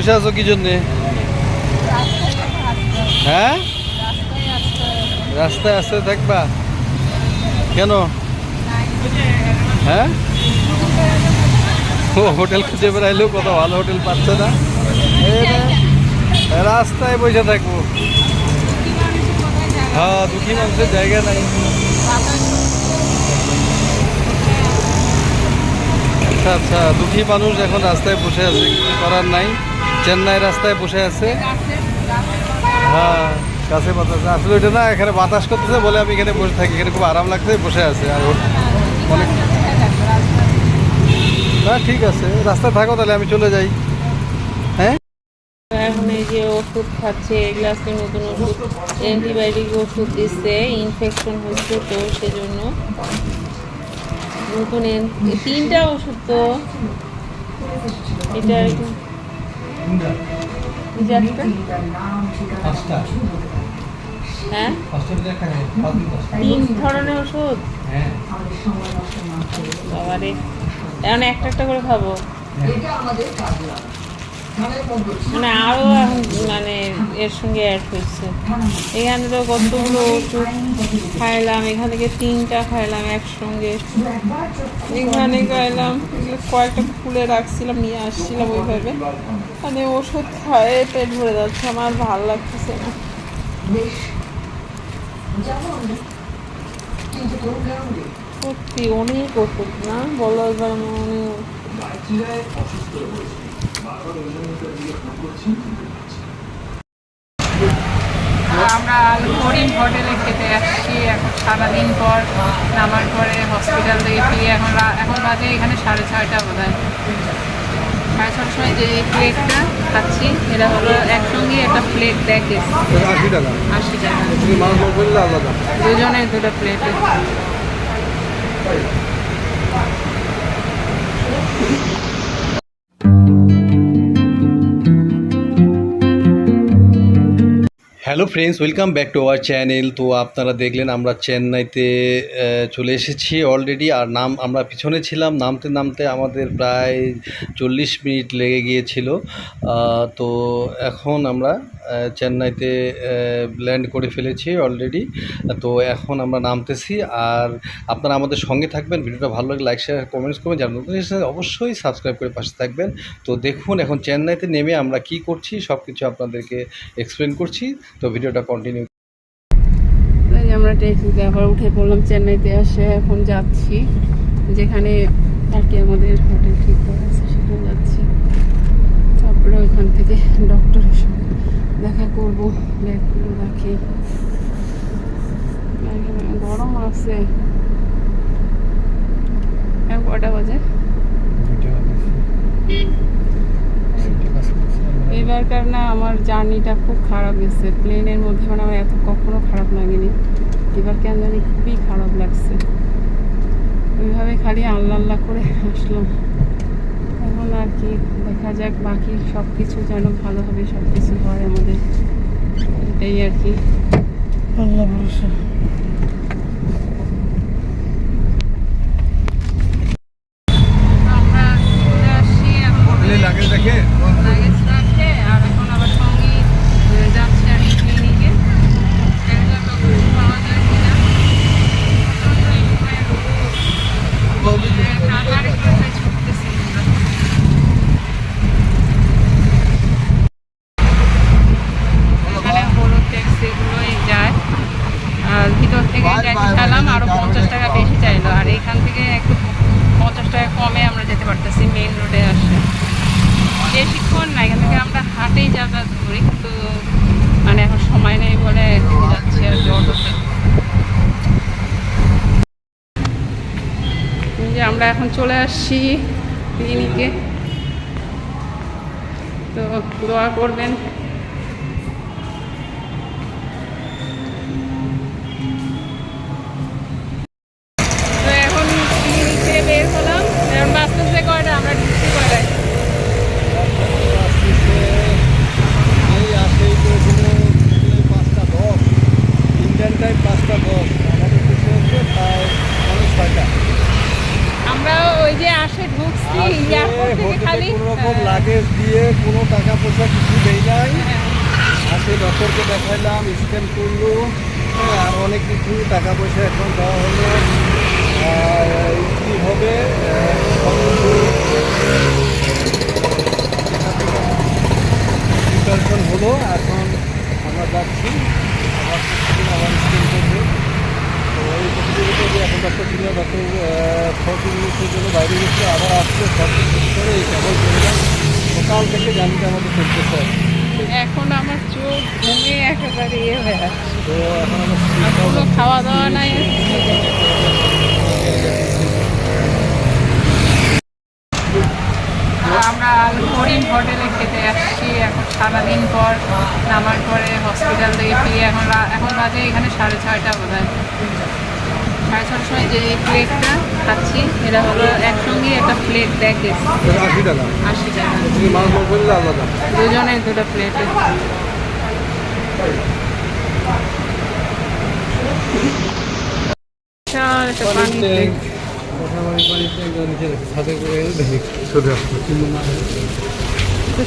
বসে আছো কি জন্যে? হ্যাঁ? রাস্তায় আসতে থাকবা কেন? হ্যাঁ? ও, হোটেল খুঁজে বেড়াইলেও কত ভালো হোটেল পাচ্ছে না? রাস্তায় বসে থাকব। হ্যাঁ দুঃখী মানুষের জায়গা নাই। আচ্ছা আচ্ছা দুঃখী মানুষ এখন রাস্তায় বসে আছে, কিছু করার নাই। চেন্নাই রাস্তায় বসে আছে। হ্যাঁ কাছে বাতাস। আসলে ওইটা না, এখানে বাতাস করতেছে বলে আমি এখানে বসে থাকি। এখানে খুব আরাম লাগছে বসে আছে। আর অনেক না, ঠিক আছে। রাস্তায় থাকো তাহলে, আমি চলে যাই। হ্যাঁ? এখন এই যে ওষুধ খাচ্ছে এগুলাসে নতুন ওষুধ, অ্যান্টিবায়োটিক ওষুধ দিচ্ছে, ইনফেকশন হচ্ছে তো সেজন্য। নতুন তিনটা ওষুধ তো। এটা একটু- এই যে একটা, হ্যাঁ? তিন ধরনের ওষুধ? বাবারে। এখন একটা একটা করে খাব। মানে আরও মানে এর সঙ্গে অ্যাড হচ্ছে। এখানে তো কতগুলো ওষুধ খাইলাম, এখান থেকে তিনটা খাইলাম একসঙ্গে। এখানে খাইলাম কয়েকটা খুলে রাখছিলাম, নিয়ে আসছিলাম ওইভাবে। মানে ওষুধ খায় পেট ভরে যাচ্ছে, আমার ভালো লাগতেছে না। সত্যি, অনেক ওষুধ না? বলার আমার অনেক। আমরা করিম হোটেলে খেতে আসছি, এখন সারাদিন পর নামার পরে হসপিটাল থেকে ফিরে এখন এখন বাজে এখানে সাড়ে ছয়টা বোধ হয় সাড়ে ছটার সময় যে প্লেটটা খাচ্ছি, এটা হলো একসঙ্গে একটা প্লেট দেখে আশি টাকা। দুজনের দুটো প্লেটে hello friends welcome back to our channel তো আপনারা দেখলেন আমরা চেন্নাইতে চলে এসেছি অলরেডি আর নাম, আমরা পিছনে ছিলাম, নামতে নামতে আমাদের প্রায় চল্লিশ মিনিট লেগে গিয়েছিল। তো এখন আমরা চেন্নাইতে ল্যান্ড করে ফেলেছি অলরেডি তো এখন আমরা নামতেছি। আর আপনারা আমাদের সঙ্গে থাকবেন। ভিডিওটা ভালো লাগলে লাইক শেয়ার কমেন্টস করবেন। যারা নতুন এসেছেন, অবশ্যই সাবস্ক্রাইব করে পাশে থাকবেন। তো দেখুন, এখন চেন্নাইতে নেমে আমরা কি করছি সব কিছু আপনাদেরকে এক্সপ্লেন করছি। তো ভিডিওটা কন্টিনিউ আমরা ট্যাক্সিতে আবার উঠে পড়লাম চেন্নাইতে এসে এখন যাচ্ছি। যেখানে আর কি আমাদের হোটেল ঠিক করা আছে, সেখানে যাচ্ছি। তারপরে ওইখান থেকে ডক্টরের সঙ্গে দেখা করব। ব্যাগগুলো রাখি। গরম আছে। কটা বাজে? এবারকার না আমার জার্নিটা খুব খারাপ গেছে। প্লেনের মধ্যে মানে আমার এত কখনো খারাপ লাগেনি। এবার কেন জানি খুবই খারাপ লাগছে। ওইভাবে খালি আল্লাহ আল্লাহ করে আসলাম এখন আর কি দেখা যাক, বাকি সব কিছু যেন ভালোভাবে সব কিছু হয় আমাদের। এটাই আর কি। আল্লাহ ভরসা আমরা চলে আসছি এখন লাগে দেখে লাগেজ রাখে আর এখন আবার সঙ্গে যাচ্ছি আমি ক্লিনিকে দেখা যাক ওষুধ পাওয়া যায় কিনা টাকার exercise করতেছি আমরা। এখানে হলুদ ট্যাক্সিগুলোই যায় আর ভিতর থেকে যাইতে চাইলাম আরও পঞ্চাশ টাকা বেশি চাইলো আর এখান থেকে একটু পঞ্চাশ টাকা কমে আমরা যেতে পারতেছি মেইন রোডে আসে। বেশিক্ষণ না, এখান থেকে আমরা হাটেই যাতায়াত করি, কিন্তু মানে এখন সময় নেই বলে যাচ্ছি আর অটোতে যে আমরা এখন চলে আসছি ক্লিনিকে তো দোয়া করবেন। লাগেজ দিয়ে কোনো টাকা পয়সা কিছু দেই নাই। আসে ডক্টরকে দেখাইলাম, স্ক্যান করল। আর অনেক কিছু টাকা পয়সা এখন দেওয়া হলো। কী হবে প্রিপারেশন হলো, এখন আমরা যাচ্ছি। আবার স্ক্যান করব। প্রতিযোগিতা যে এখন ডক্টর ডক্টর ফর্টি মিনিটের জন্য বাইরে গেছে আবার আসছে ফর্টি মিনিট করে এই কেবল করলাম। সকাল থেকে জার্নিটা আমাদের চলতেছে এখন আমার চোখ ঘুমে একেবারে ইয়ে হয়ে আছে। তো এখন আমরা কোনো খাওয়া দাওয়া নাই। আমরা হরিণ হোটেলে খেতে আসছি। এখন সারাদিন পর নামার পরে হসপিটাল থেকে ফিরে এখন এখন বাজে এখানে সাড়ে ছয়টা বোধ হয় সাড়ে ছটার সময় যে প্লেটটা খাচ্ছি এটা হলো একসঙ্গে একটা প্লেট দেখে আশি টাকা। আশি টাকা। দুজনের দুটো প্লেটে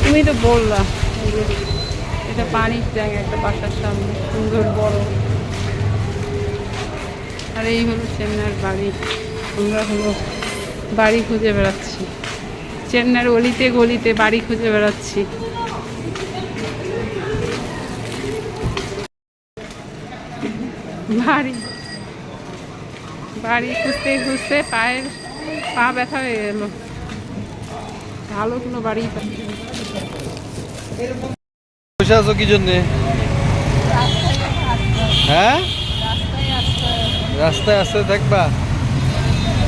তুমি তো বললা এটা পানির ট্যাঙ্ক একটা বাসার সামনে। সুন্দর বড়। আর এই হলো চেন্নাইয়ের বাড়ি। আমরা হলো বাড়ি খুঁজে বেড়াচ্ছি। চেন্নাইয়ের অলিতে গলিতে বাড়ি খুঁজে বেড়াচ্ছি। বাড়ি। বাড়ি খুঁজতে খুঁজতে পায়ের পা ব্যথা হয়ে গেল। ভালো কোনো বাড়ি বসে আছো কি জন্যে? হ্যাঁ? রাস্তায় আসতে থাকবা?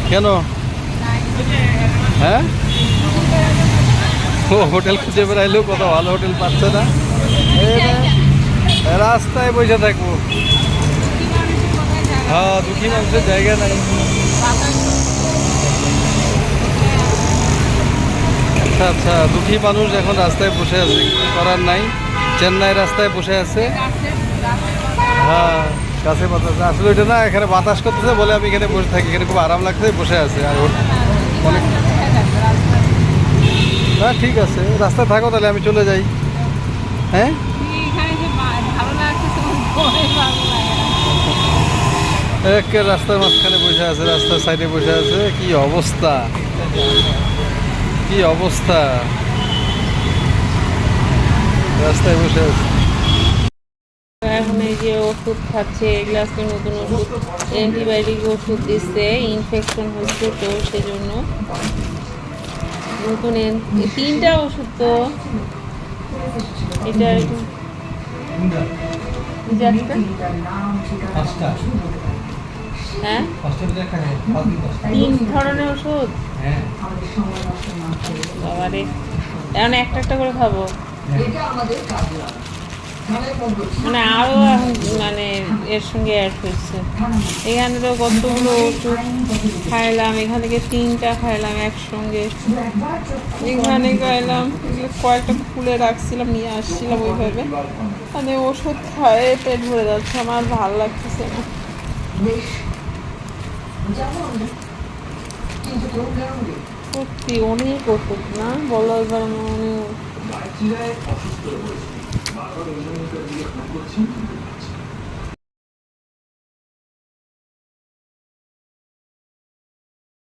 কেন? হ্যাঁ? ও, হোটেল খুঁজে বেড়াইলেও কত ভালো হোটেল পাচ্ছে না? রাস্তায় বসে থাকব। হ্যাঁ দুঃখী মানুষের জায়গা নাই। আচ্ছা আচ্ছা দুঃখী মানুষ এখন রাস্তায় বসে আছে করার নাই? চেন্নাই রাস্তায় বসে আছে। হ্যাঁ। কাছে বাতাস আসলে ওইটা না, এখানে বাতাস করতেছে বলে আমি এখানে বসে থাকি। এখানে খুব আরাম লাগছে বসে আছে। আর না, ঠিক আছে। রাস্তায় থাকো তাহলে, আমি চলে যাই। হ্যাঁ। একে রাস্তার মাঝখানে বসে আছে, রাস্তার সাইডে বসে আছে। কি অবস্থা? কি অবস্থা? রাস্তায় বসে আছে। এখন যে ওষুধ খাচ্ছে এগুলো আজকে নতুন ওষুধ অ্যান্টিবায়োটিক ওষুধ দিচ্ছে ইনফেকশন হচ্ছে তো সেজন্য। নতুন তিনটা ওষুধ তো এটা হ্যাঁ? তিন ধরনের ওষুধ? হ্যাঁ। বাবারে। এখন একটা একটা করে খাব। মানে আরও মানে এর সঙ্গে অ্যাড হয়েছে। এখানে তো কতগুলো ওষুধ খাইলাম, এখান থেকে তিনটা খাইলাম একসঙ্গে। এখানে খাইলাম কয়েকটা খুলে রাখছিলাম, নিয়ে আসছিলাম ওইভাবে। মানে ওষুধ খায়ে পেট ভরে যাচ্ছে, আমার ভালো লাগতেছে না। সত্যি, অনেক ওষুধ না? বলার কারণে অনেক ওষুধ।